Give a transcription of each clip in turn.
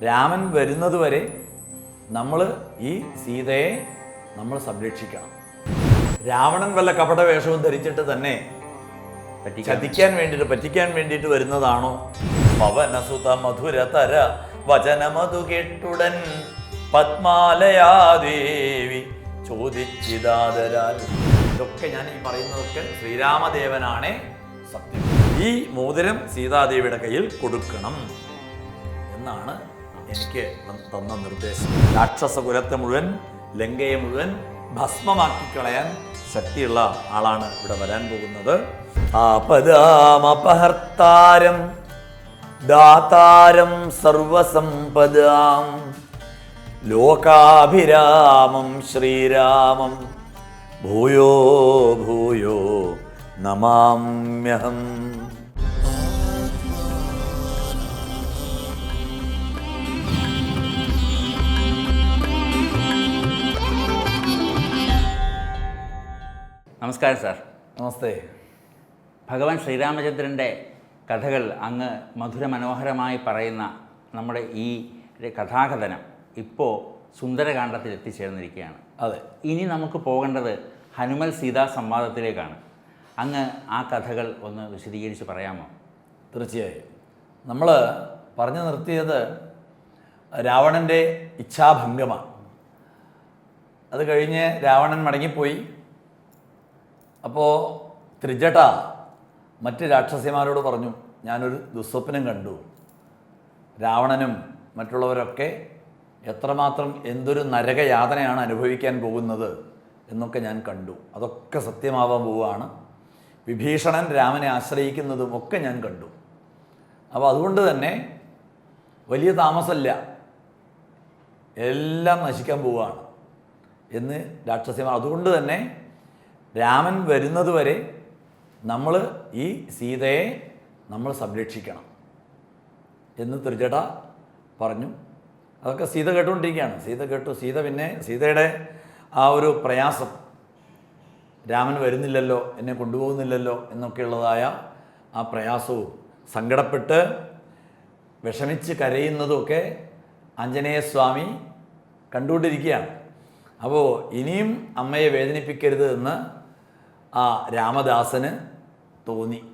രാമൻ വരുന്നത് വരെ നമ്മൾ ഈ സീതയെ നമ്മൾ സംരക്ഷിക്കണം. രാവണൻ വല്ല കപട വേഷവും ധരിച്ചിട്ട് തന്നെ ചതിക്കാൻ വേണ്ടിയിട്ട് പറ്റിക്കാൻ വേണ്ടിയിട്ട് വരുന്നതാണോ? പവനസുത മധുരതര വചനമതു കേട്ടുടൻ പത്മാലയാദേവി ചോദിച്ചിതാതരാൽ ഇതൊക്കെ ഞാൻ ഈ പറയുന്നതൊക്കെ ശ്രീരാമദേവനാണ് സത്യം. ഈ മോതിരം സീതാദേവിയുടെ കയ്യിൽ കൊടുക്കണം എന്നാണ് എനിക്ക് തന്ന നിർദ്ദേശം. രാക്ഷസ കുലത്തെ മുഴുവൻ ലങ്കയെ മുഴുവൻ ഭസ്മമാക്കി കളയാൻ ശക്തിയുള്ള ആളാണ് ഇവിടെ വരാൻ പോകുന്നത്. ആപദാമപഹർത്താരം ദാതാരം സർവസമ്പദാം. ലോകാഭിരാമം ശ്രീരാമം. ഭൂയോ ഭൂയോ നമാമ്യഹം. നമസ്കാരം സാർ. നമസ്തേ. ഭഗവാൻ ശ്രീരാമചന്ദ്രന്റെ കഥകൾ അങ്ങ് മധുര മനോഹരമായി പറയുന്ന നമ്മുടെ ഈ കഥാകഥനം ഇപ്പോൾ സുന്ദരകാന്ഡത്തിൽ എത്തിച്ചേർന്നിരിക്കുകയാണ്. അതെ. ഇനി നമുക്ക് പോകേണ്ടത് ഹനുമൽ സീതാ സംവാദത്തിലേക്കാണ്. അങ്ങ് ആ കഥകൾ ഒന്ന് വിശദീകരിച്ച് പറയാമോ? തീർച്ചയായും. നമ്മൾ പറഞ്ഞു നിർത്തിയത് രാവണന്റെ ഇച്ഛാഭംഗമാണ്. അത് കഴിഞ്ഞ് രാവണൻ മടങ്ങിപ്പോയി. അപ്പോൾ ത്രിജട മറ്റ് രാക്ഷസിമാരോട് പറഞ്ഞു ഞാനൊരു ദുസ്വപ്നം കണ്ടു. രാവണനും മറ്റുള്ളവരൊക്കെ എത്രമാത്രം എന്തൊരു നരകയാതനയാണ് അനുഭവിക്കാൻ പോകുന്നത് എന്നൊക്കെ ഞാൻ കണ്ടു. അതൊക്കെ സത്യമാവാൻ പോവുകയാണ്. വിഭീഷണൻ രാമനെ ആശ്രയിക്കുന്നതും ഒക്കെ ഞാൻ കണ്ടു. അപ്പോൾ അതുകൊണ്ട് തന്നെ വലിയ താമസമല്ല. എല്ലാം നശിക്കാൻ പോവുകയാണ് എന്ന് രാക്ഷസിമാർ. അതുകൊണ്ട് തന്നെ രാമൻ വരുന്നത് വരെ നമ്മൾ ഈ സീതയെ നമ്മൾ സംരക്ഷിക്കണം എന്ന് ത്രിജട പറഞ്ഞു. അതൊക്കെ സീത കേട്ടുകൊണ്ടിരിക്കുകയാണ്. സീത കേട്ടു. സീത പിന്നെ സീതയുടെ ആ ഒരു പ്രയാസം രാമൻ വരുന്നില്ലല്ലോ എന്നെ കൊണ്ടുപോകുന്നില്ലല്ലോ എന്നൊക്കെയുള്ളതായ ആ പ്രയാസവും സങ്കടപ്പെട്ട് വിഷമിച്ച് കരയുന്നതുമൊക്കെ ആഞ്ജനേയസ്വാമി കണ്ടുകൊണ്ടിരിക്കുകയാണ്. അപ്പോൾ ഇനിയും അമ്മയെ വേദനിപ്പിക്കരുത് എന്ന് ആ രാമദാസന് തോന്നി.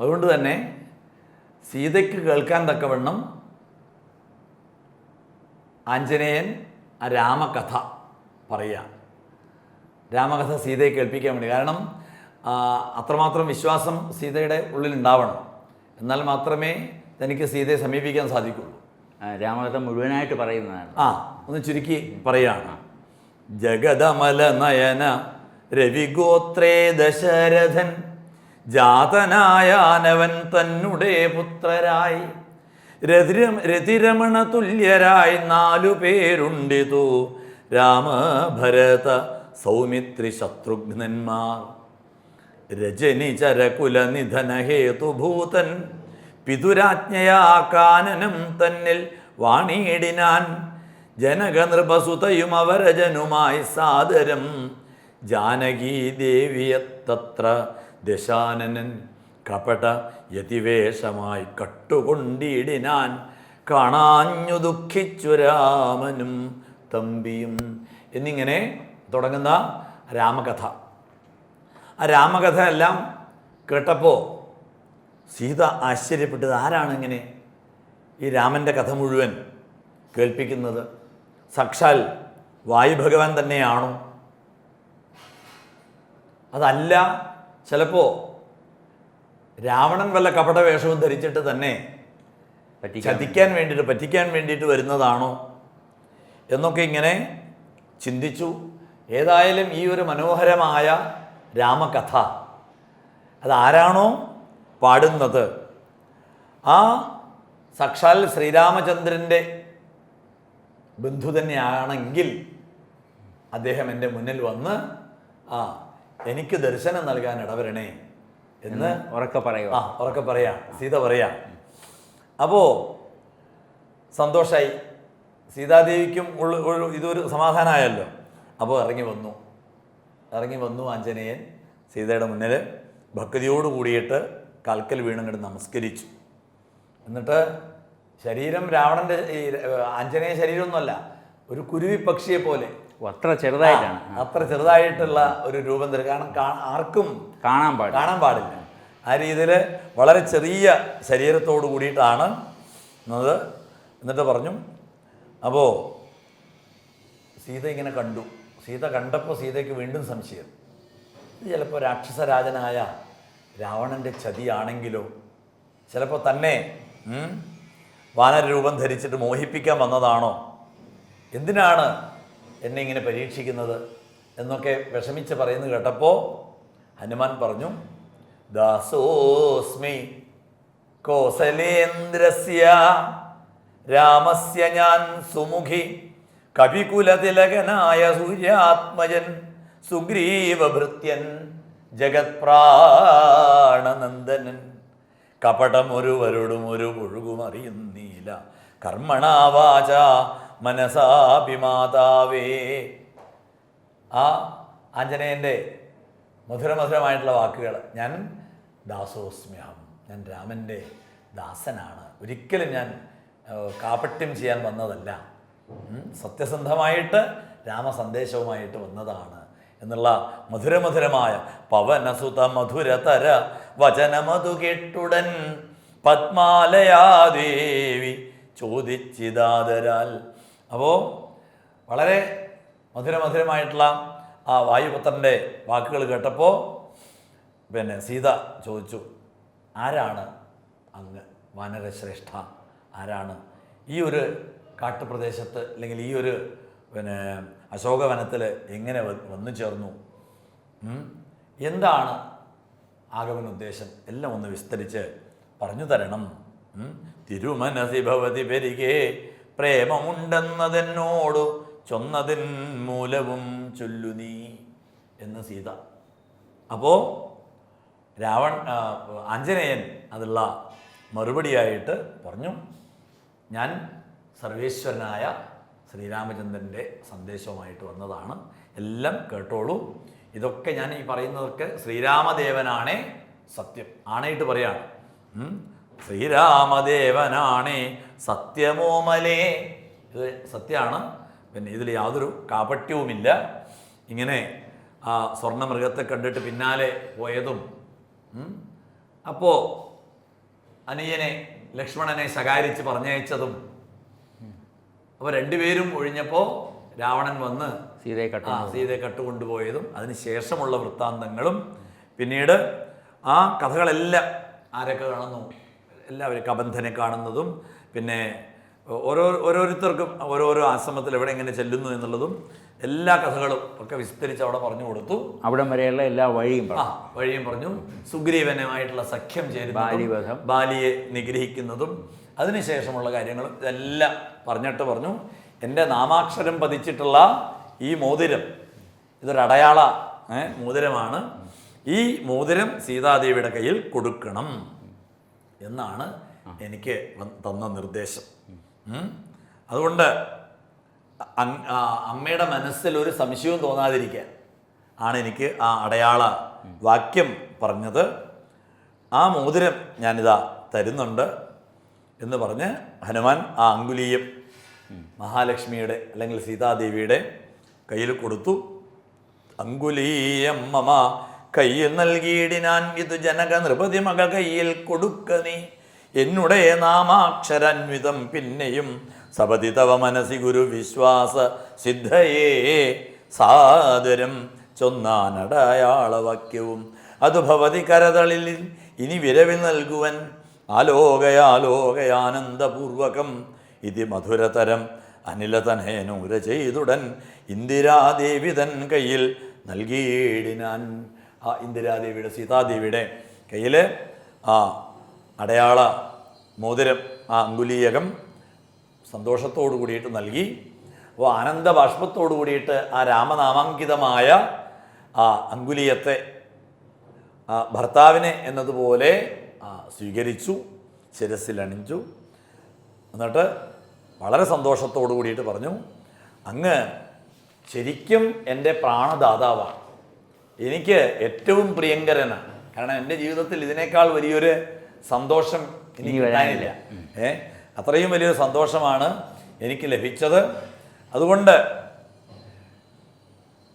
അതുകൊണ്ട് തന്നെ സീതയ്ക്ക് കേൾക്കാൻ തക്കവണ്ണം ആഞ്ജനേയൻ ആ രാമകഥ പറയുക. രാമകഥ സീതയെ കേൾപ്പിക്കാൻ വേണ്ടി. കാരണം അത്രമാത്രം വിശ്വാസം സീതയുടെ ഉള്ളിൽ ഉണ്ടാവണം. എന്നാൽ മാത്രമേ തനിക്ക് സീതയെ സമീപിക്കാൻ സാധിക്കുള്ളൂ. രാമകഥ മുഴുവനായിട്ട് പറയുന്നതാണ്. ആ ഒന്ന് ചുരുക്കി പറയുകയാണ്. ജഗതമല നയന രവിഗോത്രേ ദശരഥൻ. ജാതനായാനവൻ തന്നുടെ പുത്രരായി. രതിരം രതിരമണ തുല്യരായി നാലു പേരുണ്ടിതു. രാമഭരത സൗമിത്രി ശത്രുഘ്നന്മാർ. രജനി ചരകുല നിധന ഹേതുഭൂതൻ പിതുരാജ്ഞയാ കാനനം തന്നിൽ വാണിയിടിനാൻ. ജനകനൃപസുതയും അവരജനുമായി സാദരം. ജാനകീ ദേവിയത്തത്ര ദശാനനൻ. കപട യതിവേഷമായി കട്ടുകൊണ്ടിടിനാൻ കാണാഞ്ഞു ദുഃഖിച്ചു രാമനും തമ്പിയും. എന്നിങ്ങനെ തുടങ്ങുന്ന രാമകഥ. ആ രാമകഥ എല്ലാം കേട്ടപ്പോൾ സീത ആശ്ചര്യപ്പെട്ടത് ആരാണ് ഇങ്ങനെ ഈ രാമന്റെ കഥ മുഴുവൻ കേൾപ്പിക്കുന്നത്? സാക്ഷാൽ വായുഭഗവാൻ തന്നെയാണോ? അതല്ല ചിലപ്പോ രാവണൻ വല്ല കപട വേഷവും ധരിച്ചിട്ട് തന്നെ ചതിക്കാൻ വേണ്ടിയിട്ട് പറ്റിക്കാൻ വേണ്ടിയിട്ട് വരുന്നതാണോ എന്നൊക്കെ ഇങ്ങനെ ചിന്തിച്ചു. ഏതായാലും ഈ ഒരു മനോഹരമായ രാമകഥ അതാരാണോ പാടുന്നത്? ആ സാക്ഷാൽ ശ്രീരാമചന്ദ്രന്റെ ബന്ധു തന്നെയാണെങ്കിൽ അദ്ദേഹം എന്റെ മുന്നിൽ വന്ന് ആ എനിക്ക് ദർശനം നൽകാൻ ഇടവരണേ എന്ന് ഉറക്കെ പറയുക. ആ ഉറക്കെ പറയാം സീത പറയാം. അപ്പോ സന്തോഷായി. സീതാദേവിക്കും ഉള്ള ഇതൊരു സമാധാനമായല്ലോ അപ്പോൾ ഇറങ്ങി വന്നു. ഇറങ്ങി വന്നു ആഞ്ജനേയൻ സീതയുടെ മുന്നിൽ ഭക്തിയോട് കൂടിയിട്ട് കൽക്കൽ വീണങ്ങോട്ട് നമസ്കരിച്ചു. എന്നിട്ട് ശരീരം രാവണന്റെ ഈ ആഞ്ജനേയ ശരീരമൊന്നുമല്ല ഒരു കുരുവി പക്ഷിയെ പോലെ അത്ര ചെറുതായിട്ടാണ്. അത്ര ചെറുതായിട്ടുള്ള ഒരു രൂപം തരും കാരണം ആർക്കും കാണാൻ പാടില്ല. കാണാൻ പാടില്ല. ആ രീതിയിൽ വളരെ ചെറിയ ശരീരത്തോട് കൂടിയിട്ടാണ് എന്നത് എന്നിട്ട് പറഞ്ഞു അപ്പോൾ സീത ഇങ്ങനെ കണ്ടു. സീത കണ്ടപ്പോൾ സീതയ്ക്ക് വീണ്ടും സംശയം. ഇത് ചിലപ്പോൾ രാക്ഷസരാജനായ രാവണന്റെ ചതിയാണെങ്കിലോ ചിലപ്പോൾ തന്നെ വാനരൂപം ധരിച്ചിട്ട് മോഹിപ്പിക്കാൻ വന്നതാണോ? എന്തിനാണ് എന്നെ ഇങ്ങനെ പരീക്ഷിക്കുന്നത് എന്നൊക്കെ വിഷമിച്ച് പറയുന്നത് കേട്ടപ്പോൾ ഹനുമാൻ പറഞ്ഞു ദാസോസ്മി കോസലേന്ദ്രസ്യ രാമസ്യ ഞാൻ സുമുഖി കവികുലതിലകനായ സൂര്യാത്മജൻ സുഗ്രീവഭൃത്യൻ ജഗത്പ്രാണനന്ദനൻ. കപടമൊരുവരോടും ഒരു പുഴുകുമറിയുന്നീല. കർമ്മണാവാച മനസാഭിമാതാവേ ആ ആഞ്ജനേയന്റെ മധുരമധുരമായിട്ടുള്ള വാക്കുകൾ. ഞാൻ ദാസോസ്മ്യഹം ഞാൻ രാമന്റെ ദാസനാണ്. ഒരിക്കലും ഞാൻ കാപട്യം ചെയ്യാൻ വന്നതല്ല. സത്യസന്ധമായിട്ട് രാമസന്ദേശവുമായിട്ട് വന്നതാണ് എന്നുള്ള മധുരമധുരമായ പവനസുത മധുരതര വചനമതു കേട്ടുടൻ പത്മാലയാദേവി ചോദിച്ചിതാതരാൽ അപ്പോൾ വളരെ മധുരമധുരമായിട്ടുള്ള ആ വായുപുത്രന്റെ വാക്കുകൾ കേട്ടപ്പോൾ പിന്നെ സീത ചോദിച്ചു ആരാണ് അങ്ങ്? വാനരശ്രേഷ്ഠ ആരാണ്? ഈ ഒരു കാട്ടുപ്രദേശത്ത് അല്ലെങ്കിൽ ഈ ഒരു പിന്നെ അശോകവനത്തിൽ എങ്ങനെ വന്നു ചേർന്നു? എന്താണ് ആഗമന ഉദ്ദേശം? എല്ലാം ഒന്ന് വിസ്തരിച്ച് പറഞ്ഞു തരണം. തിരുമനസി ഭവതി പെരികെ പ്രേമമുണ്ടെന്നതെന്നോടു ചൊന്നതിൻ മൂലവും ചൊല്ലു നീ എന്ന് സീത. അപ്പോൾ രാവൺ ആഞ്ജനേയൻ അതുള്ള മറുപടിയായിട്ട് പറഞ്ഞു ഞാൻ സർവേശ്വരനായ ശ്രീരാമചന്ദ്രന്റെ സന്ദേശവുമായിട്ട് വന്നതാണ്. എല്ലാം കേട്ടോളൂ. ഇതൊക്കെ ഞാൻ ഈ പറയുന്നതൊക്കെ ശ്രീരാമദേവനാണേ സത്യം. ആണായിട്ട് പറയാണ്. ശ്രീരാമദേവനാണേ സത്യമോമലേ. ഇത് സത്യമാണ് പിന്നെ ഇതിൽ യാതൊരു കാപട്യവുമില്ല. ഇങ്ങനെ ആ സ്വർണമൃഗത്തെ കണ്ടിട്ട് പിന്നാലെ പോയതും. അപ്പോൾ അനിയനെ ലക്ഷ്മണനെ ശകാരിച്ച് പറഞ്ഞയച്ചതും അപ്പോൾ രണ്ടുപേരും ഒഴിഞ്ഞപ്പോൾ രാവണൻ വന്ന് സീതയെ കട്ട് സീതയെ കട്ടുകൊണ്ടുപോയതും അതിന് ശേഷമുള്ള വൃത്താന്തങ്ങളും. പിന്നീട് ആ കഥകളെല്ലാം ആരൊക്കെ കാണുന്നു? എല്ലാവരും കബന്ധനെ കാണുന്നതും പിന്നെ ഓരോ ഓരോരുത്തർക്കും ഓരോരോ ആശ്രമത്തിൽ എവിടെ എങ്ങനെ ചെല്ലുന്നു എന്നുള്ളതും എല്ലാ കഥകളും ഒക്കെ വിസ്തരിച്ച് അവിടെ പറഞ്ഞു കൊടുത്തു. അവിടം വരെയുള്ള എല്ലാ വഴിയും ആ വഴിയും പറഞ്ഞു. സുഗ്രീവനുമായിട്ടുള്ള സഖ്യം ചെയ്ത് ബാലിവധം. ബാലിയെ നിഗ്രഹിക്കുന്നതും. അതിനുശേഷമുള്ള കാര്യങ്ങളും ഇതെല്ലാം പറഞ്ഞിട്ട് പറഞ്ഞു. എന്റെ നാമാക്ഷരം പതിച്ചിട്ടുള്ള ഈ മോതിരം ഇതൊരു അടയാള മോതിരമാണ്. ഈ മോതിരം സീതാദേവിയുടെ കയ്യിൽ കൊടുക്കണം. എന്നാണ് എനിക്ക് തന്ന നിർദ്ദേശം. അതുകൊണ്ട് അമ്മയുടെ മനസ്സിൽ ഒരു സംശയവും തോന്നാതിരിക്കാൻ ആണ് എനിക്ക് ആ അടയാള വാക്യം പറഞ്ഞത്. ആ മോതിരം ഞാനിതാ തരുന്നുണ്ട് എന്ന് പറഞ്ഞ് ഹനുമാൻ ആ അങ്കുലീയം മഹാലക്ഷ്മിയുടെ അല്ലെങ്കിൽ സീതാദേവിയുടെ കയ്യിൽ കൊടുത്തു. അങ്കുലീയം മമ കയ്യിൽ നൽകിയിടിനാൻ ഇത് ജനക നൃപതി മക കയ്യിൽ കൊടുക്ക നീ. എന്നുടേ നാമാക്ഷരന്വിതം പിന്നെയും സപതി തവ മനസി ഗുരു വിശ്വാസ സിദ്ധയേ. സാദരം ചൊന്നാനടയാളവാക്യവും. അത് ഭവതി കരതളിൽ ഇനി വിരവിൽ നൽകുവൻ ആലോകയാലോകയാനന്ദപൂർവകം. ഇതി മധുരതരം അനിലതനേനൂര ചെയ്തുടൻ ഇന്ദിരാദേവിതൻ കയ്യിൽ നൽകിയിടിനാൻ. ആ ഇന്ദിരാദേവിയുടെ സീതാദേവിയുടെ കയ്യിൽ ആ അടയാള മോതിരം ആ അങ്കുലീയകം സന്തോഷത്തോടു കൂടിയിട്ട് നൽകി. അപ്പോൾ ആനന്ദ ബാഷ്പത്തോടു കൂടിയിട്ട് ആ രാമനാമാങ്കിതമായ ആ അങ്കുലീയത്തെ ആ ഭർത്താവിനെ എന്നതുപോലെ സ്വീകരിച്ചു ശിരസിൽ അണിഞ്ചു എന്നിട്ട് വളരെ സന്തോഷത്തോടു കൂടിയിട്ട് പറഞ്ഞു അങ്ങ് ശരിക്കും എന്റെ പ്രാണദാതാവാണ്. എനിക്ക് ഏറ്റവും പ്രിയങ്കരനാണ്. കാരണം എന്റെ ജീവിതത്തിൽ ഇതിനേക്കാൾ വലിയൊരു സന്തോഷം എനിക്ക് വരാനില്ല. ഏ? അത്രയും വലിയൊരു സന്തോഷമാണ് എനിക്ക് ലഭിച്ചത്. അതുകൊണ്ട്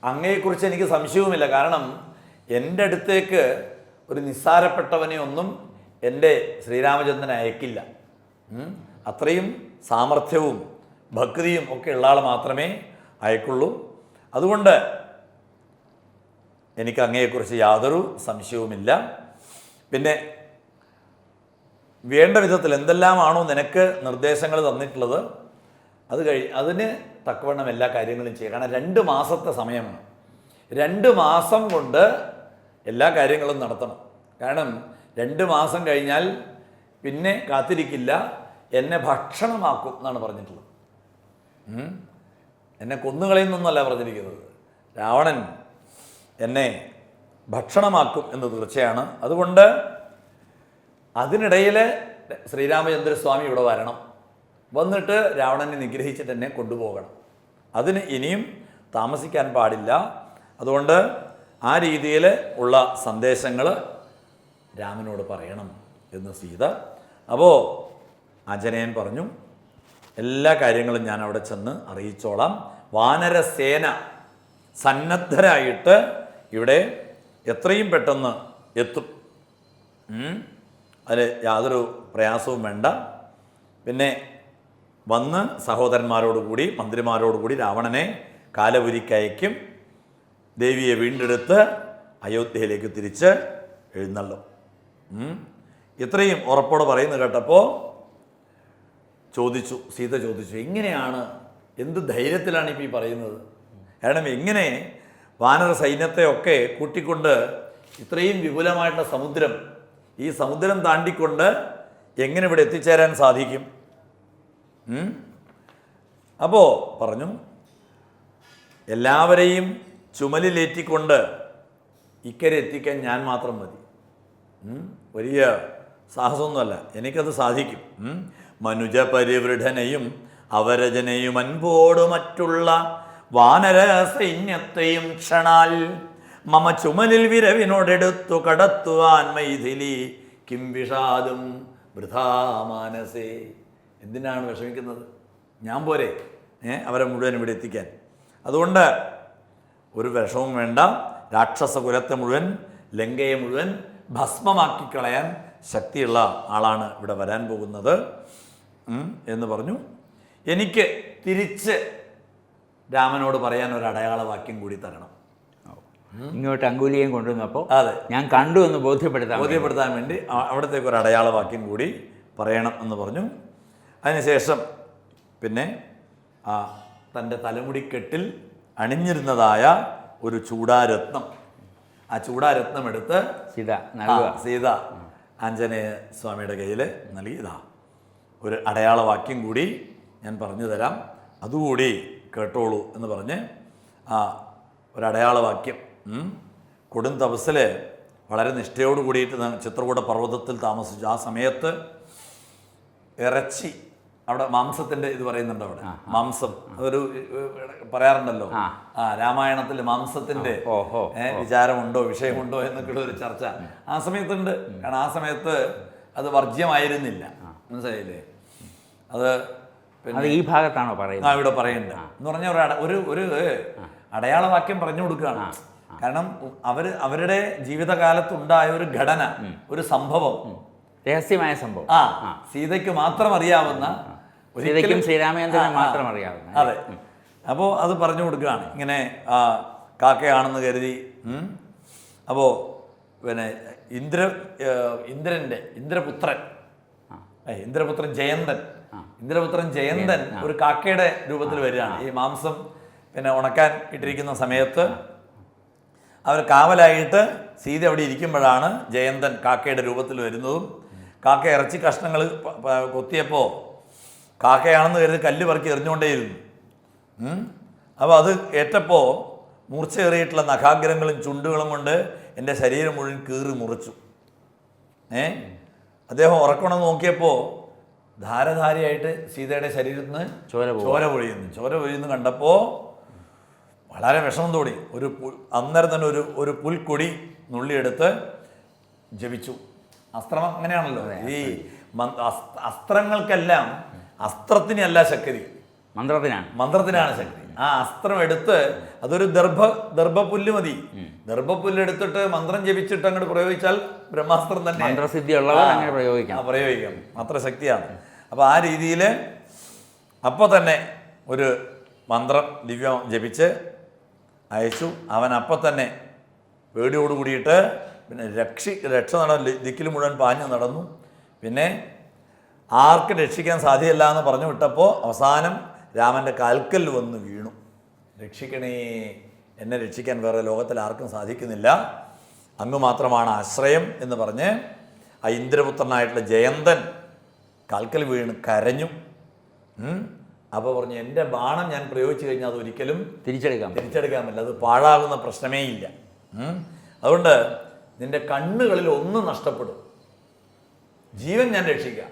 അങ്ങയെക്കുറിച്ച് എനിക്ക് സംശയവുമില്ല. കാരണം എന്റെ അടുത്തേക്ക് ഒരു നിസ്സാരപ്പെട്ടവനെ ഒന്നും എന്റെ ശ്രീരാമചന്ദ്രൻ അയക്കില്ല. അത്രയും സാമർഥ്യവും ഭക്തിയും ഒക്കെ ഉള്ള ആൾ മാത്രമേ അയക്കുള്ളൂ. അതുകൊണ്ട് എനിക്ക് അങ്ങയെക്കുറിച്ച് യാതൊരു സംശയവുമില്ല. പിന്നെ വേണ്ട വിധത്തിൽ എന്തെല്ലാമാണോ നിനക്ക് നിർദ്ദേശങ്ങൾ തന്നിട്ടുള്ളത് അത് കഴി അതിന് തക്കവണ്ണം എല്ലാ കാര്യങ്ങളും ചെയ്യുക. കാരണം രണ്ട് മാസത്തെ സമയമാണ്. രണ്ട് മാസം കൊണ്ട് എല്ലാ കാര്യങ്ങളും നടത്തണം. കാരണം രണ്ട് മാസം കഴിഞ്ഞാൽ പിന്നെ കാത്തിരിക്കില്ല എന്നെ ഭക്ഷണമാക്കും എന്നാണ് പറഞ്ഞിട്ടുള്ളത്. എന്നെ കൊന്നുകളയുന്നൊന്നല്ല പറഞ്ഞിരിക്കുന്നത്. രാവണൻ എന്നെ ഭക്ഷണമാക്കും എന്ന് തീർച്ചയാണ്. അതുകൊണ്ട് അതിനിടയിൽ ശ്രീരാമചന്ദ്രസ്വാമി ഇവിടെ വരണം. വന്നിട്ട് രാവണനെ നിഗ്രഹിച്ചിട്ട് എന്നെ കൊണ്ടുപോകണം. അതിന് ഇനിയും താമസിക്കാൻ പാടില്ല. അതുകൊണ്ട് ആ രീതിയിൽ ഉള്ള സന്ദേശങ്ങൾ രാമനോട് പറയണം എന്ന് സീത. അപ്പോൾ ആഞ്ജനേയൻ പറഞ്ഞു എല്ലാ കാര്യങ്ങളും ഞാൻ അവിടെ ചെന്ന് അറിയിച്ചോളാം. വാനരസേന സന്നദ്ധരായിട്ട് ഇവിടെ എത്രയും പെട്ടെന്ന് എത്തും. അതിൽ യാതൊരു പ്രയാസവും വേണ്ട. പിന്നെ വന്ന് സഹോദരന്മാരോടുകൂടി മന്ത്രിമാരോടുകൂടി രാവണനെ കാലപുരിക്കയക്കും ദേവിയെ വീണ്ടെടുത്ത് അയോധ്യയിലേക്ക് തിരിച്ച് എഴുന്നള്ളും. ഇത്രയും ഉറപ്പോടെ പറയുന്നത് കേട്ടപ്പോൾ ചോദിച്ചു സീത ചോദിച്ചു എങ്ങനെയാണ്? എന്ത് ധൈര്യത്തിലാണ് ഇപ്പോൾ ഈ പറയുന്നത്? കാരണം എങ്ങനെ വാനര സൈന്യത്തെയൊക്കെ കൂട്ടിക്കൊണ്ട് ഇത്രയും വിപുലമായിട്ടുള്ള സമുദ്രം ഈ സമുദ്രം താണ്ടിക്കൊണ്ട് എങ്ങനെ ഇവിടെ എത്തിച്ചേരാൻ സാധിക്കും? അപ്പോൾ പറഞ്ഞു എല്ലാവരെയും ചുമലിലേറ്റിക്കൊണ്ട് ഇക്കരെ എത്തിക്കാൻ ഞാൻ മാത്രം മതി? വലിയ സാഹസമൊന്നുമല്ല എനിക്കത് സാധിക്കും? മനുജ പരിവൃഢനെയും അവരജനെയും മറ്റുള്ള വാനര സൈന്യത്തെയും ക്ഷണാൽ മമ ചുമലിൽ വിരവിനോടെടുത്തു കടത്തുവാൻ മൈഥിലി. കിം വിഷാദും വൃഥാ എന്തിനാണ് വിഷമിക്കുന്നത്? ഞാൻ പോരെ. അവരെ മുഴുവൻ ഇവിടെ എത്തിക്കാൻ. അതുകൊണ്ട് ഒരു വിഷവും വേണ്ട. രാക്ഷസ കുലത്തെ മുഴുവൻ ലങ്കയെ മുഴുവൻ ഭസ്മമാക്കി കളയാൻ ശക്തിയുള്ള ആളാണ് ഇവിടെ വരാൻ പോകുന്നത്. എന്ന് പറഞ്ഞു. എനിക്ക് തിരിച്ച് രാമനോട് പറയാൻ ഒരു അടയാള വാക്യം കൂടി തരണം. ഇങ്ങോട്ട് അങ്കുലിയും കൊണ്ടുവന്നപ്പോൾ അതെ. ഞാൻ കണ്ടു എന്ന് ബോധ്യപ്പെടുത്താൻ. ബോധ്യപ്പെടുത്താൻ വേണ്ടി അവിടത്തേക്ക് ഒരു അടയാള വാക്യം കൂടി പറയണം എന്ന് പറഞ്ഞു. അതിനുശേഷം പിന്നെ ആ തന്റെ തലമുടിക്കെട്ടിൽ അണിഞ്ഞിരുന്നതായ ഒരു ചൂടാരത്നം. ആ ചൂടാരത്നം എടുത്ത് സീത സീത ആഞ്ജനേയ സ്വാമിയുടെ കയ്യിൽ നൽകിയതാ ഒരു അടയാള വാക്യം കൂടി ഞാൻ പറഞ്ഞു തരാം. അതുകൂടി കേട്ടോളൂ എന്ന് പറഞ്ഞ് ആ ഒരടയാളവാക്യം. കൊടും തപസ്സിൽ വളരെ നിഷ്ഠയോട് കൂടിയിട്ട് ചിത്രകൂട പർവതത്തിൽ താമസിച്ചു. ആ സമയത്ത് ഇറച്ചി അവിടെ മാംസത്തിന്റെ ഇത് പറയുന്നുണ്ട് അവിടെ. മാംസം. അതൊരു പറയാറുണ്ടല്ലോ. ആ. രാമായണത്തിൽ മാംസത്തിന്റെ വിചാരമുണ്ടോ വിഷയമുണ്ടോ എന്നൊക്കെയുള്ള ഒരു ചർച്ച. ആ സമയത്തുണ്ട്. കാരണം ആ സമയത്ത് അത് വർജ്യമായിരുന്നില്ല. മനസ്സിലായില്ലേ? അത് അത് ഈ ഭാഗത്താണോ പറയുന്നത്? ആ ഇവിടെ പറയുന്നത് എന്ന് പറഞ്ഞ ഒരു അട- ഒരു ഒരു അടയാളവാക്യം പറഞ്ഞു കൊടുക്കുകയാണ്. കാരണം അവർ അവരുടെ ജീവിതകാലത്തുണ്ടായ ഒരു ഘടന ഒരു സംഭവം. രഹസ്യമായ സംഭവം. ആ സീതയ്ക്ക് മാത്രം അറിയാവുന്ന ഒരിക്കലും- സീതയ്ക്കും ആ. മാത്രം അറിയാവുന്ന അതെ. അപ്പോൾ അത് പറഞ്ഞു കൊടുക്കുകയാണ്. ഇങ്ങനെ കാക്കയാണെന്ന് കരുതി അപ്പോൾ പിന്നെ ഇന്ദ്ര ഇന്ദ്രന്റെ ഇന്ദ്രപുത്രൻ. ഇന്ദ്രപുത്രൻ ജയന്തൻ. ഇന്ദ്രപുത്രൻ ജയന്തൻ ഒരു കാക്കയുടെ രൂപത്തിൽ വരികയാണ്. ഈ മാംസം പിന്നെ ഉണക്കാൻ ഇട്ടിരിക്കുന്ന സമയത്ത് അവർ കാവലായിട്ട് സീത അവിടെ ഇരിക്കുമ്പോഴാണ് ജയന്തൻ കാക്കയുടെ രൂപത്തിൽ വരുന്നതും. കാക്ക ഇറച്ചി കഷ്ണങ്ങൾ കൊത്തിയപ്പോൾ കാക്കയാണെന്ന് കരുതി കല്ല് പറക്കി എറിഞ്ഞുകൊണ്ടേയിരുന്നു. അപ്പോൾ അത് ഏറ്റപ്പോൾ മൂർച്ചയേറിയിട്ടുള്ള നഖാഗ്രങ്ങളും ചുണ്ടുകളും കൊണ്ട് എന്റെ ശരീരം മുഴുവൻ കീറി മുറിച്ചു. ഏ? അദ്ദേഹം ഉറക്കണം നോക്കിയപ്പോൾ ധാരധാരയായിട്ട് സീതയുടെ ശരീരത്തിൽ നിന്ന് ചോര. ചോര പൊഴിയുന്നു. ചോര പൊഴിയുന്നു കണ്ടപ്പോൾ വളരെ വിഷമം തോടി ഒരു അന്നേരം തന്നെ ഒരു ഒരു പുൽക്കൊടി നുള്ളിയെടുത്ത് ജപിച്ചു. അസ്ത്രം അങ്ങനെയാണല്ലോ. ഈ അസ്ത്രങ്ങൾക്കെല്ലാം അസ്ത്രത്തിനല്ല ശക്തി. മന്ത്രത്തിനാണ്. മന്ത്രത്തിനാണ് ശക്തി. ആ അസ്ത്രം എടുത്ത് അതൊരു ദർഭ ദർഭപുല്ല് മതി ദർഭപുല്ല് എടുത്തിട്ട് മന്ത്രം ജപിച്ചിട്ട് അങ്ങോട്ട് പ്രയോഗിച്ചാൽ ബ്രഹ്മാസ്ത്രം തന്നെ മന്ത്രസിദ്ധി ഉള്ളവർ അങ്ങനെ പ്രയോഗിക്കാം പ്രയോഗിക്കാം. അത്ര ശക്തിയാണ്. അപ്പോൾ ആ രീതിയിൽ അപ്പോൾ തന്നെ ഒരു മന്ത്രം ദിവ്യം ജപിച്ച് അയച്ചു. അവൻ അപ്പം തന്നെ പേടിയോട് കൂടിയിട്ട് പിന്നെ രക്ഷി രക്ഷ നട ദിക്കിൽ മുഴുവൻ പാഞ്ഞു നടന്നു. പിന്നെ ആർക്ക് രക്ഷിക്കാൻ സാധ്യമല്ല എന്ന് പറഞ്ഞു വിട്ടപ്പോൾ അവസാനം രാമന്റെ കാൽക്കൽ വന്ന് വീണു. രക്ഷിക്കണേ. എന്നെ രക്ഷിക്കാൻ വേറെ ലോകത്തിൽ ആർക്കും സാധിക്കുന്നില്ല. അങ്ങ് മാത്രമാണ് ആശ്രയം എന്ന് പറഞ്ഞ് ആ ഇന്ദ്രപുത്രനായിട്ടുള്ള ജയന്തൻ കാൽക്കൽ വീണ് കരഞ്ഞു. അപ്പോൾ പറഞ്ഞു എന്റെ ബാണം ഞാൻ പ്രയോഗിച്ചു കഴിഞ്ഞാൽ അത് ഒരിക്കലും തിരിച്ചെടുക്കാം തിരിച്ചെടുക്കാൻ പറ്റില്ല. അത് പാഴാകുന്ന പ്രശ്നമേ ഇല്ല. അതുകൊണ്ട് നിന്റെ കണ്ണുകളിൽ ഒന്നും നഷ്ടപ്പെടും. ജീവൻ ഞാൻ രക്ഷിക്കാം.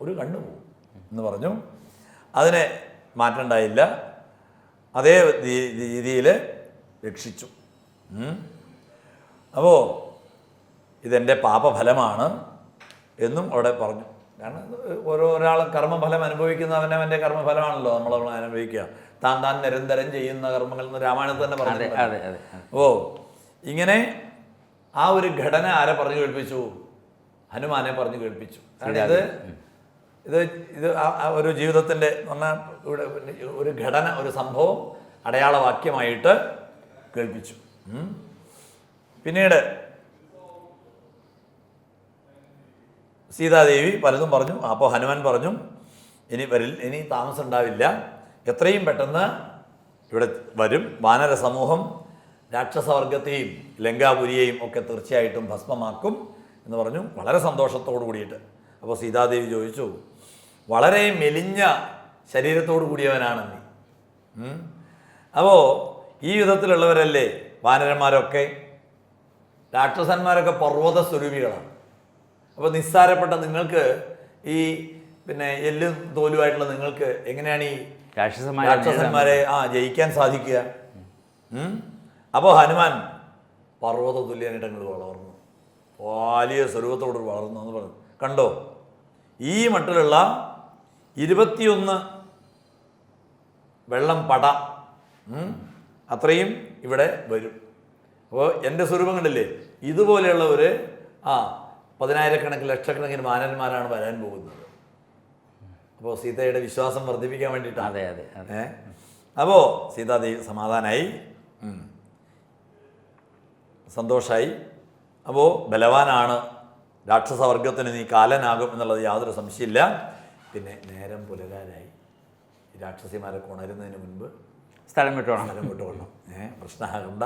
ഒരു കണ്ണ് പോകും എന്ന് പറഞ്ഞു. അതിനെ മാറ്റണ്ടായില്ല അതേ രീതിയിൽ രക്ഷിച്ചു. അപ്പോൾ ഇതെന്റെ പാപഫലമാണ് എന്നും അവിടെ പറഞ്ഞു. കാരണം ഓരോ ഒരാൾ കർമ്മഫലം അനുഭവിക്കുന്ന അവന്റെ കർമ്മഫലമാണല്ലോ നമ്മൾ അനുഭവിക്കുക. താൻ താൻ നിരന്തരം ചെയ്യുന്ന കർമ്മങ്ങൾ എന്ന് രാമായണത്തിൽ തന്നെ പറഞ്ഞു അതെ അതെ ഓ ഇങ്ങനെ ആ ഒരു ഘടന ആരെ പറഞ്ഞു കേൾപ്പിച്ചു? ഹനുമാനെ പറഞ്ഞു കേൾപ്പിച്ചു. അതായത് ഇത് ഇത് ഇത് ഒരു ജീവിതത്തിന്റെ പറഞ്ഞാൽ ഇവിടെ ഒരു ഘടന ഒരു സംഭവം അടയാളവാക്യമായിട്ട് കേൾപ്പിച്ചു. പിന്നീട് സീതാദേവി പലതും പറഞ്ഞു അപ്പോൾ ഹനുമാൻ പറഞ്ഞു ഇനി വരിൽ ഇനി താമസം ഉണ്ടാവില്ല എത്രയും പെട്ടെന്ന് ഇവിടെ വരും. വാനര സമൂഹം രാക്ഷസവർഗത്തെയും ലങ്കാപുരിയെയും ഒക്കെ തീർച്ചയായിട്ടും ഭസ്മമാക്കും എന്ന് പറഞ്ഞു. വളരെ സന്തോഷത്തോടു കൂടിയിട്ട്. അപ്പോൾ സീതാദേവി ചോദിച്ചു വളരെ മെലിഞ്ഞ ശരീരത്തോടു കൂടിയവനാണ് നീ അപ്പോൾ ഈ വിധത്തിലുള്ളവരല്ലേ വാനരന്മാരൊക്കെ? രാക്ഷസന്മാരൊക്കെ പർവത സ്വരൂപികളാണ്. അപ്പോൾ നിസ്സാരപ്പെട്ട നിങ്ങൾക്ക് ഈ പിന്നെ എല്ലും തോലുമായിട്ടുള്ള നിങ്ങൾക്ക് എങ്ങനെയാണ് ഈ രാക്ഷസന്മാരെ ആ ജയിക്കാൻ സാധിക്കുക? അപ്പോൾ ഹനുമാൻ പർവത തുല്യനായിട്ട് അങ്ങോട്ട് വളർന്നു. വലിയ സ്വരൂപത്തോട് വളർന്നു എന്ന് പറഞ്ഞു. കണ്ടോ? ഈ മട്ടിലുള്ള ഇരുപത്തിയൊന്ന് വെള്ളം പട. അത്രയും ഇവിടെ വരും. അപ്പോൾ എന്റെ സ്വരൂപം കണ്ടില്ലേ? ഇതുപോലെയുള്ള ഒരു ആ പതിനായിരക്കണക്കിന് ലക്ഷക്കണക്കിന് മാനന്മാരാണ് വരാൻ പോകുന്നത്. അപ്പോൾ സീതയുടെ വിശ്വാസം വർദ്ധിപ്പിക്കാൻ വേണ്ടിയിട്ടാണ്. അതെ അതെ അതെ. ഏ? അപ്പോൾ സീതാദേവി സമാധാനായി. സന്തോഷമായി അപ്പോൾ ബലവാനാണ്. രാക്ഷസവർഗത്തിന് നീ കാലനാകും എന്നുള്ളത് യാതൊരു സംശയമില്ല പിന്നെ നേരം പുലരാനായി. രാക്ഷസിമാരെ രാക്ഷസിമാരൊക്കെ ഉണരുന്നതിന് മുൻപ് സ്ഥലം വിട്ടോണം സ്ഥലം വിട്ടോണം ഏ പ്രശ്നമാകണ്ട.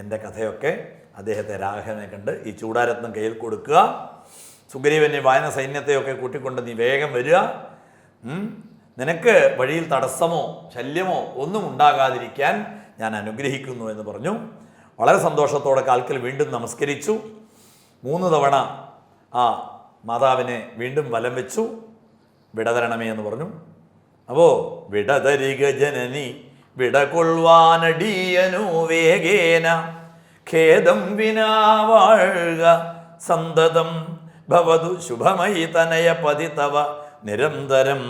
എന്റെ കഥയൊക്കെ അദ്ദേഹത്തെ രാഘവനെ കണ്ട് ഈ ചൂടാരത്നം കയ്യിൽ കൊടുക്കുക. സുഗ്രീവനെ വായന സൈന്യത്തെയൊക്കെ കൂട്ടിക്കൊണ്ട് നീ വേഗം വരിക. നിനക്ക് വഴിയിൽ തടസ്സമോ ശല്യമോ ഒന്നും ഉണ്ടാകാതിരിക്കാൻ ഞാൻ അനുഗ്രഹിക്കുന്നു എന്ന് പറഞ്ഞു. വളരെ സന്തോഷത്തോടെ കാൽക്കൽ വീണ്ടും നമസ്കരിച്ചു. മൂന്ന് തവണ ആ മാതാവിനെ വീണ്ടും വലം വെച്ചു. വിടതരണമേ എന്ന് പറഞ്ഞു. അപ്പോ വിടതരിക ജനനി വിടകൊള്ളുവാനടിയനു വേഗേന. ഖേദം വിനാ വാഴുക സന്തതം ഭവതു ശുഭമയി തനയ പതിതവ നിരന്തരം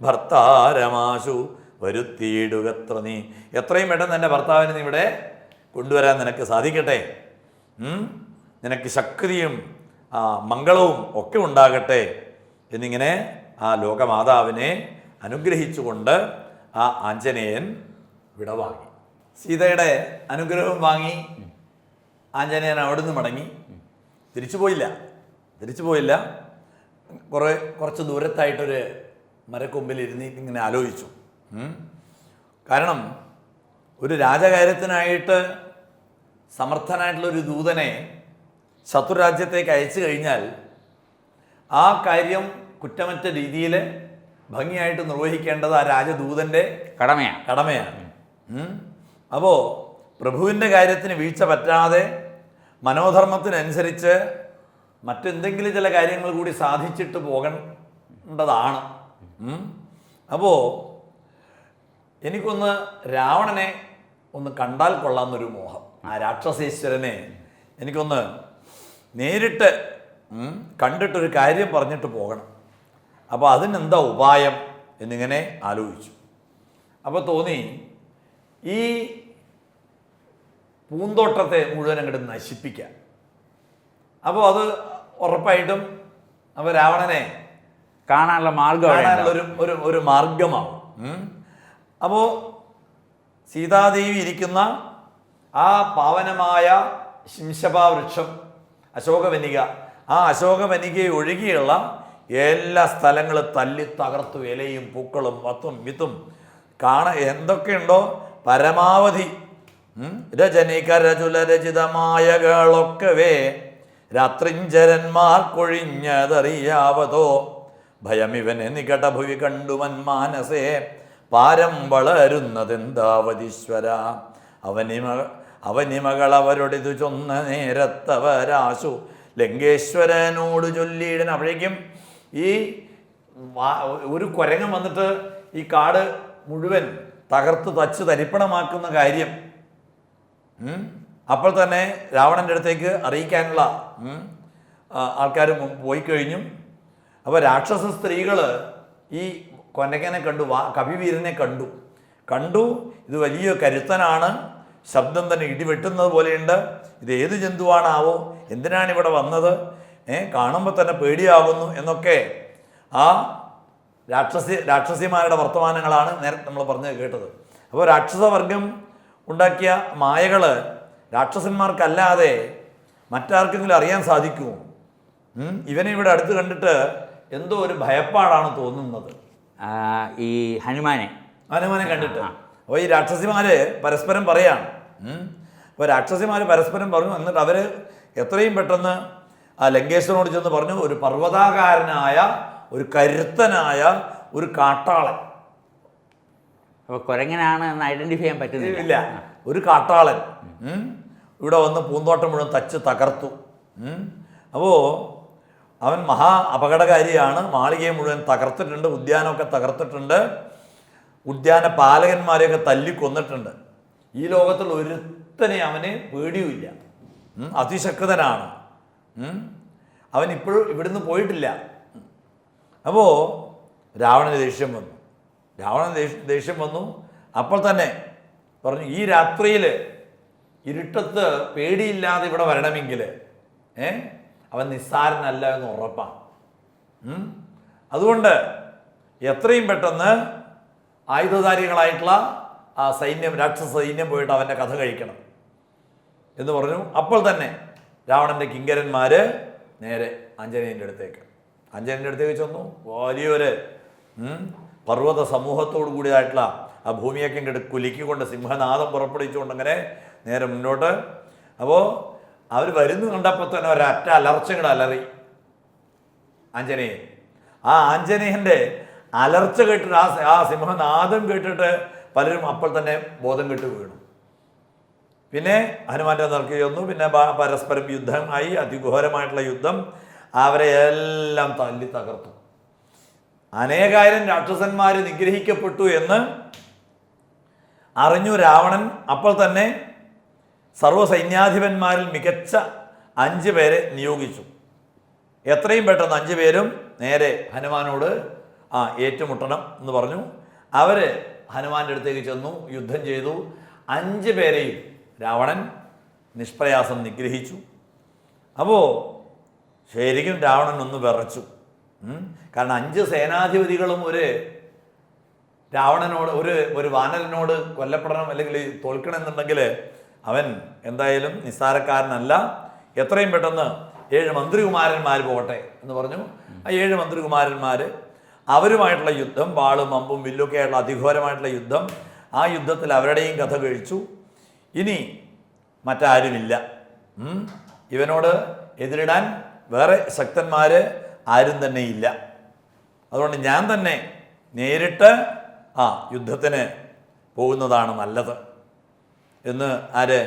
ഭർത്താരമാശു വരുത്തിയിടുകത്ര നീ. എത്രയും പെട്ടെന്ന് എന്റെ ഭർത്താവിനെ നീ ഇവിടെ കൊണ്ടുവരാൻ നിനക്ക് സാധിക്കട്ടെ? നിനക്ക് ശക്തിയും മംഗളവും ഒക്കെ ഉണ്ടാകട്ടെ. എന്നിങ്ങനെ ആ ലോകമാതാവിനെ അനുഗ്രഹിച്ചുകൊണ്ട് ആ ആഞ്ജനേയൻ വിടവാങ്ങി. സീതയുടെ അനുഗ്രഹം വാങ്ങി ആഞ്ജനേയൻ അവിടുന്ന് മടങ്ങി. തിരിച്ചു പോയില്ല. തിരിച്ചു പോയില്ല. കുറേ കുറച്ച് ദൂരത്തായിട്ടൊരു മരക്കൊമ്പിൽ ഇരുന്ന് ഇങ്ങനെ ആലോചിച്ചു. കാരണം ഒരു രാജകാര്യത്തിനായിട്ട് സമർത്ഥനായിട്ടുള്ളൊരു ദൂതനെ ശത്രുരാജ്യത്തേക്ക് അയച്ചു കഴിഞ്ഞാൽ ആ കാര്യം കുറ്റമറ്റ രീതിയിൽ ഭംഗിയായിട്ട് നിർവഹിക്കേണ്ടത് ആ രാജദൂതന്റെ കടമയാണ്. കടമയാണ്. അപ്പോൾ പ്രഭുവിന്റെ കാര്യത്തിന് വീഴ്ച പറ്റാതെ മനോധർമ്മത്തിനനുസരിച്ച് മറ്റെന്തെങ്കിലും ചില കാര്യങ്ങൾ കൂടി സാധിച്ചിട്ട് പോകേണ്ടതാണ്. അപ്പോൾ എനിക്കൊന്ന് രാവണനെ ഒന്ന് കണ്ടാൽ കൊള്ളാമെന്നൊരു മോഹം. ആ രാക്ഷസേശ്വരനെ എനിക്കൊന്ന് നേരിട്ട് കണ്ടിട്ടൊരു കാര്യം പറഞ്ഞിട്ട് പോകണം. അപ്പോൾ അതിനെന്താ ഉപായം എന്നിങ്ങനെ ആലോചിച്ചു. അപ്പോൾ തോന്നി ഈ പൂന്തോട്ടത്തെ മുഴുവൻ അങ്ങോട്ട് നശിപ്പിക്കാം. അപ്പോൾ അത് ഉറപ്പായിട്ടും അവ രാവണനെ കാണാനുള്ള മാർഗം കാണാനുള്ള ഒരു ഒരു ഒരു മാർഗമാവും അപ്പോൾ സീതാദേവി ഇരിക്കുന്ന ആ പാവനമായ ശിംശപാ വൃക്ഷം അശോകവനിക ആ അശോകവനികയെ ഒഴികെയുള്ള എല്ലാ സ്ഥലങ്ങളും തല്ലി തകർത്തു ഇലയും പൂക്കളും വത്തും വിത്തും. കാണ എന്തൊക്കെയുണ്ടോ പരമാവധി രജനികരചുലരചിതമായകളൊക്കവേ രാത്രിഞ്ചരന്മാർ കൊഴിഞ്ഞതറിയാവതോ? ഭയമിവനെ നികടഭുവി കണ്ടുവൻ മാനസേ. പാരം വളരുന്നതെന്താവതീശ്വര? അവനിമ അവനിമകൾ അവരോടിതു ചൊന്ന നേരത്തവരാശു. ലങ്കേശ്വരനോട് ചൊല്ലിയിടൻ അപ്പോഴേക്കും ഈ ഒരു കുരങ്ങൻ വന്നിട്ട് ഈ കാട് മുഴുവൻ തകർത്ത് തച്ച് തരിപ്പണമാക്കുന്ന കാര്യം അപ്പോൾ തന്നെ രാവണന്റെ അടുത്തേക്ക് അറിയിക്കാനുള്ള ആൾക്കാർ പോയി കഴിഞ്ഞു. അപ്പോൾ രാക്ഷസ സ്ത്രീകൾ ഈ കൊനകനെ കണ്ടു വാ കവിവീരനെ കണ്ടു. കണ്ടു ഇത് വലിയ കരുത്തനാണ് ശബ്ദം തന്നെ ഇടിവെട്ടുന്നത് പോലെയുണ്ട്. ഇത് ഏത് ജന്തുവാണാവോ എന്തിനാണ് ഇവിടെ വന്നത്? കാണുമ്പോൾ തന്നെ പേടിയാകുന്നു എന്നൊക്കെ ആ രാക്ഷസി രാക്ഷസിമാരുടെ വർത്തമാനങ്ങളാണ് നേരത്തെ നമ്മൾ പറഞ്ഞ് കേട്ടത്. അപ്പോൾ രാക്ഷസവർഗം ഉണ്ടാക്കിയ മായകൾ രാക്ഷസന്മാർക്കല്ലാതെ മറ്റാർക്കെങ്കിലും അറിയാൻ സാധിക്കുമോ? ഇവനെ ഇവിടെ അടുത്ത് കണ്ടിട്ട് എന്തോ ഒരു ഭയപ്പാടാണ് തോന്നുന്നത്. ഈ ഹനുമാനെ. ഹനുമാനെ കണ്ടിട്ട്. അപ്പോൾ ഈ രാക്ഷസിമാര് പരസ്പരം പറയാണ്. അപ്പോൾ രാക്ഷസിമാര് പരസ്പരം പറഞ്ഞു എന്നിട്ട് അവർ എത്രയും പെട്ടെന്ന് ആ ലങ്കേശ്വരനോട് ചെന്ന് പറഞ്ഞു ഒരു പർവതാകാരനായ ഒരു കരുത്തനായ ഒരു കാട്ടാളൻ അപ്പോൾ കുരങ്ങനാണ് എന്ന് ഐഡന്റിഫൈ ചെയ്യാൻ പറ്റുന്നില്ല ഒരു കാട്ടാളൻ. ഇവിടെ വന്ന് പൂന്തോട്ടം മുഴുവൻ തച്ച് തകർത്തു അപ്പോൾ അവൻ മഹാ അപകടകാരിയാണ് മാളികയെ മുഴുവൻ തകർത്തിട്ടുണ്ട് ഉദ്യാനമൊക്കെ തകർത്തിട്ടുണ്ട് ഉദ്യാന പാലകന്മാരെയൊക്കെ തല്ലിക്കൊന്നിട്ടുണ്ട് ഈ ലോകത്തിൽ ഒരുത്തനെ അവന് പേടിയുമില്ല. അതിശക്തനാണ്. അവൻ ഇപ്പോഴും ഇവിടുന്ന് പോയിട്ടില്ല. അപ്പോൾ രാവണന് ദേഷ്യം വന്നു. ദേഷ്യം ദേഷ്യം വന്നു. അപ്പോൾ തന്നെ പറഞ്ഞു ഈ രാത്രിയിൽ ഇരുട്ടത്ത് പേടിയില്ലാതെ ഇവിടെ വരണമെങ്കിൽ ഏ അവൻ നിസ്സാരനല്ല എന്ന് ഉറപ്പാണ്. അതുകൊണ്ട് എത്രയും പെട്ടെന്ന് ആയുധധാരികളായിട്ടുള്ള ആ സൈന്യം രാക്ഷസ സൈന്യം പോയിട്ട് അവന്റെ കഥ കഴിക്കണം എന്ന് പറഞ്ഞു. അപ്പോൾ തന്നെ രാവണന്റെ കിങ്കരന്മാർ നേരെ അഞ്ജനേന്റെ അടുത്തേക്ക്. അഞ്ജനേന്റെ അടുത്തേക്ക് ചെന്നു. വലിയൊരു പർവത സമൂഹത്തോടു കൂടിയതായിട്ടുള്ള ആ ഭൂമിയൊക്കെ ഇങ്ങോട്ട് കുലുക്കിക്കൊണ്ട് സിംഹനാഥം പുറപ്പെടുവിച്ചുകൊണ്ട് അങ്ങനെ നേരെ മുന്നോട്ട്. അപ്പോൾ അവർ വരുന്നു കണ്ടപ്പോൾ തന്നെ ഒരറ്റ അലർച്ചകൾ അലറി. ആഞ്ജനേയൻ ആ ആഞ്ജനേയന്റെ അലർച്ച കേട്ടിട്ട് ആ ആ സിംഹനാദം കേട്ടിട്ട് പലരും അപ്പോൾ തന്നെ ബോധം കെട്ട് വീണു. പിന്നെ ഹനുമാന്റെ നേർക്ക് ചെന്നു. പിന്നെ പരസ്പരം യുദ്ധമായി അതിഘോരമായിട്ടുള്ള യുദ്ധം. അവരെ എല്ലാം തല്ലി തകർത്തു. അനേകായിരം രാക്ഷസന്മാർ നിഗ്രഹിക്കപ്പെട്ടു എന്ന് അറിഞ്ഞു രാവണൻ. അപ്പോൾ തന്നെ സർവസൈന്യാധിപന്മാരിൽ മികച്ച അഞ്ച് പേരെ നിയോഗിച്ചു. എത്രയും പെട്ടെന്ന് അഞ്ച് പേരും നേരെ ഹനുമാനോട് ആ ഏറ്റുമുട്ടണം എന്ന് പറഞ്ഞു. അവർ ഹനുമാന്റെ അടുത്തേക്ക് ചെന്നു യുദ്ധം ചെയ്തു. അഞ്ച് പേരെയും രാവണൻ നിഷ്പ്രയാസം നിഗ്രഹിച്ചു. അപ്പോൾ ശരിക്കും രാവണൻ ഒന്ന് വിറച്ചു. കാരണം അഞ്ച് സേനാധിപതികളും ഒരു രാവണനോട് ഒരു ഒരു വാനലിനോട് കൊല്ലപ്പെടണം അല്ലെങ്കിൽ തോൽക്കണം എന്നുണ്ടെങ്കിൽ അവൻ എന്തായാലും നിസ്സാരക്കാരനല്ല. എത്രയും പെട്ടെന്ന് ഏഴ് മന്ത്രികുമാരന്മാർ പോകട്ടെ എന്ന് പറഞ്ഞു. ആ ഏഴ് മന്ത്രികുമാരന്മാർ അവരുമായിട്ടുള്ള യുദ്ധം വാളും അമ്പും വില്ലൊക്കെ ആയിട്ടുള്ള അതിഘോരമായിട്ടുള്ള യുദ്ധം ആ യുദ്ധത്തിൽ അവരുടെയും കഥ കഴിച്ചു. ഇനി മറ്റാരുമില്ല. ഇവനോട് എതിരിടാൻ വേറെ ശക്തന്മാർ ആരും തന്നെ ഇല്ല. അതുകൊണ്ട് ഞാൻ തന്നെ നേരിട്ട് ആ യുദ്ധത്തിന് പോകുന്നതാണ് നല്ലത്. എന്ന് ആര്?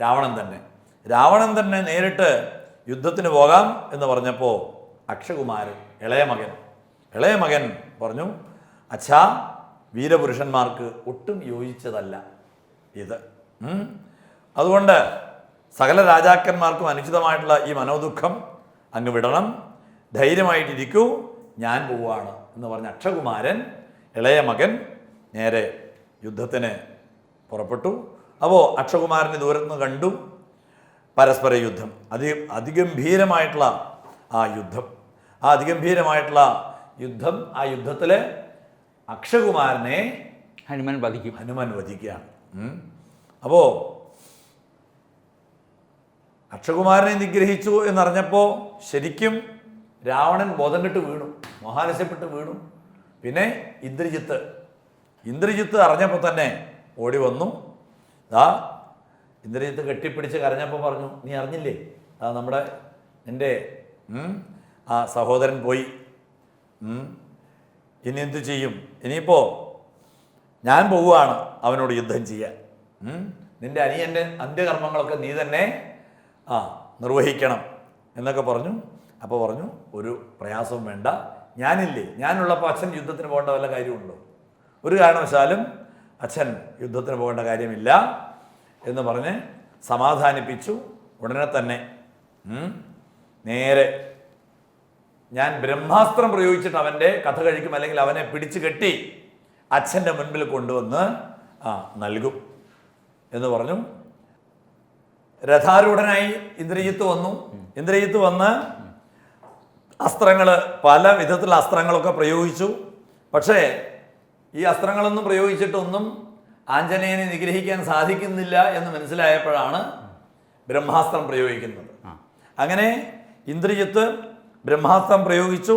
രാവണൻ തന്നെ. രാവണൻ തന്നെ നേരിട്ട് യുദ്ധത്തിന് പോകാം എന്ന് പറഞ്ഞപ്പോൾ അക്ഷകുമാരൻ ഇളയ മകൻ ഇളയ മകൻ പറഞ്ഞു അച്ഛാ വീരപുരുഷന്മാർക്ക് ഒട്ടും യോജിച്ചതല്ല ഇത്. അതുകൊണ്ട് സകല രാജാക്കന്മാർക്കും അനുചിതമായിട്ടുള്ള ഈ മനോദുഃഖം അങ്ങ് വിടണം. ധൈര്യമായിട്ടിരിക്കൂ. ഞാൻ പോവാണ് എന്ന് പറഞ്ഞ അക്ഷകുമാരൻ ഇളയ മകൻ നേരെ യുദ്ധത്തിന് പുറപ്പെട്ടു. അപ്പോൾ അക്ഷകുമാരനെ ദൂരത്തുനിന്ന് കണ്ടു. പരസ്പര യുദ്ധം. അതി അതിഗംഭീരമായിട്ടുള്ള ആ യുദ്ധം. ആ അതിഗംഭീരമായിട്ടുള്ള യുദ്ധം ആ യുദ്ധത്തിൽ അക്ഷകുമാരനെ ഹനുമാൻ വധിക്കും. ഹനുമാൻ വധിക്കുകയാണ്. അപ്പോൾ അക്ഷകുമാരനെ നിഗ്രഹിച്ചു എന്നറിഞ്ഞപ്പോൾ ശരിക്കും രാവണൻ ബോധം കെട്ട് വീണു മഹാലസ്യപ്പെട്ട് വീണു. പിന്നെ ഇന്ദ്രജിത്ത് ഇന്ദ്രജിത്ത് അറിഞ്ഞപ്പോൾ തന്നെ ഓടി വന്നു. ആ ഇന്ദ്രജിത്ത് കെട്ടിപ്പിടിച്ച് കരഞ്ഞപ്പോൾ പറഞ്ഞു നീ അറിഞ്ഞില്ലേ? ആ നമ്മുടെ എന്റെ ആ സഹോദരൻ പോയി. ഇനി എന്തു ചെയ്യും? ഇനിയിപ്പോൾ ഞാൻ പോവുകയാണ് അവനോട് യുദ്ധം ചെയ്യാൻ? നിന്റെ അനിയന്റെ അന്ത്യകർമ്മങ്ങളൊക്കെ നീ തന്നെ ആ നിർവഹിക്കണം എന്നൊക്കെ പറഞ്ഞു. അപ്പോൾ പറഞ്ഞു ഒരു പ്രയാസവും വേണ്ട. ഞാനില്ലേ ഞാനുള്ളപ്പോൾ അച്ഛൻ യുദ്ധത്തിന് പോകേണ്ട വല്ല കാര്യമുണ്ടോ? ഒരു കാരണവശാലും അച്ഛൻ യുദ്ധത്തിന് പോകേണ്ട കാര്യമില്ല എന്ന് പറഞ്ഞ് സമാധാനിപ്പിച്ചു. ഉടനെ തന്നെ നേരെ ഞാൻ ബ്രഹ്മാസ്ത്രം പ്രയോഗിച്ചിട്ട് അവന്റെ കഥ കഴിക്കും അല്ലെങ്കിൽ അവനെ പിടിച്ചു കെട്ടി അച്ഛന്റെ മുൻപിൽ കൊണ്ടുവന്ന് ആ നൽകും. എന്ന് പറഞ്ഞു. രഥാരൂഢനായി ഇന്ദ്രജിത്ത് വന്നു. ഇന്ദ്രജിത്ത് വന്ന് അസ്ത്രങ്ങൾ പല വിധത്തിലുള്ള അസ്ത്രങ്ങളൊക്കെ പ്രയോഗിച്ചു. പക്ഷേ ഈ അസ്ത്രങ്ങളൊന്നും പ്രയോഗിച്ചിട്ടൊന്നും ആഞ്ജനേയനെ നിഗ്രഹിക്കാൻ സാധിക്കുന്നില്ല എന്ന് മനസ്സിലായപ്പോഴാണ് ബ്രഹ്മാസ്ത്രം പ്രയോഗിക്കുന്നത്. അങ്ങനെ ഇന്ദ്രജിത്ത് ബ്രഹ്മാസ്ത്രം പ്രയോഗിച്ചു.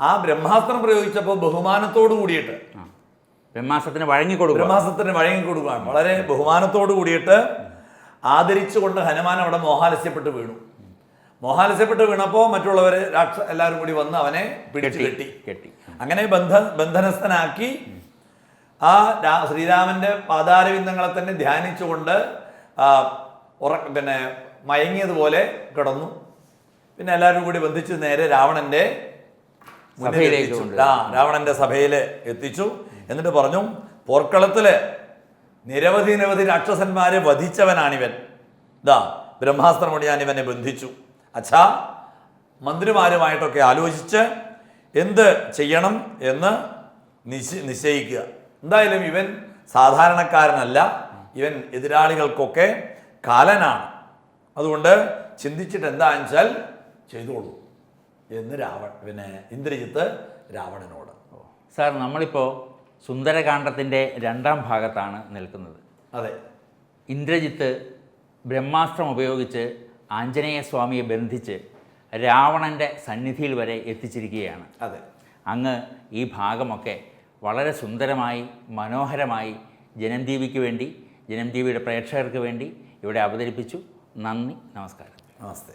ആ ബ്രഹ്മാസ്ത്രം പ്രയോഗിച്ചപ്പോൾ ബഹുമാനത്തോടു കൂടിയിട്ട് ആ വഴങ്ങി കൊടുക്കുക ബ്രഹ്മാസത്തിന് വഴങ്ങി കൊടുക്കുകയാണ് വളരെ ബഹുമാനത്തോടു കൂടിയിട്ട് ആദരിച്ചുകൊണ്ട് ഹനുമാൻ അവിടെ മോഹാലസ്യപ്പെട്ട് വീണു. മോഹാലസ്യപ്പെട്ട് വീണപ്പോൾ മറ്റുള്ളവർ രാക്ഷ എല്ലാവരും കൂടി വന്ന് അവനെ പിടിച്ചു കെട്ടി കെട്ടി. അങ്ങനെ ബന്ധ ബന്ധനസ്ഥനാക്കി ആ രാ- ശ്രീരാമന്റെ പാതാരവിന്ദങ്ങളെ തന്നെ ധ്യാനിച്ചുകൊണ്ട് ഉറ പിന്നെ മയങ്ങിയതുപോലെ കിടന്നു. പിന്നെ എല്ലാവരും കൂടി ബന്ധിച്ച് നേരെ രാവണന്റെ രാവണന്റെ സഭയിൽ എത്തിച്ചു. എന്നിട്ട് പറഞ്ഞു പോർക്കളത്തിൽ നിരവധി നിരവധി രാക്ഷസന്മാരെ വധിച്ചവനാണിവൻ. ഇതാ ബ്രഹ്മാസ്ത്രം കൊണ്ട് ഞാൻ ഇവനെ ബന്ധിച്ചു. അച്ഛാ മന്ത്രിമാരുമായിട്ടൊക്കെ ആലോചിച്ച് എന്ത് ചെയ്യണം എന്ന് നിശ നിശ്ചയിക്കുക. എന്തായാലും ഇവൻ സാധാരണക്കാരനല്ല ഇവൻ എതിരാളികൾക്കൊക്കെ കാലനാണ്. അതുകൊണ്ട് ചിന്തിച്ചിട്ട് എന്താണെന്ന് വെച്ചാൽ ചെയ്തോളൂ എന്ന് രാവൺ പിന്നെ ഇന്ദ്രജിത്ത് രാവണനോട്. സാർ നമ്മളിപ്പോൾ സുന്ദരകാന്ഡത്തിന്റെ രണ്ടാം ഭാഗത്താണ് നിൽക്കുന്നത്. അതെ. ഇന്ദ്രജിത്ത് ബ്രഹ്മാസ്ത്രം ഉപയോഗിച്ച് ആഞ്ജനേയ സ്വാമിയെ ബന്ധിച്ച് രാവണന്റെ സന്നിധിയിൽ വരെ എത്തിച്ചിരിക്കുകയാണ്. അതെ. അങ്ങ് ഈ ഭാഗമൊക്കെ വളരെ സുന്ദരമായി മനോഹരമായി ജനംദീപിക്ക് വേണ്ടി ജനംദീപിയുടെ പ്രേക്ഷകർക്ക് വേണ്ടി ഇവിടെ അവതരിപ്പിച്ചു. നന്ദി നമസ്കാരം. നമസ്തേ.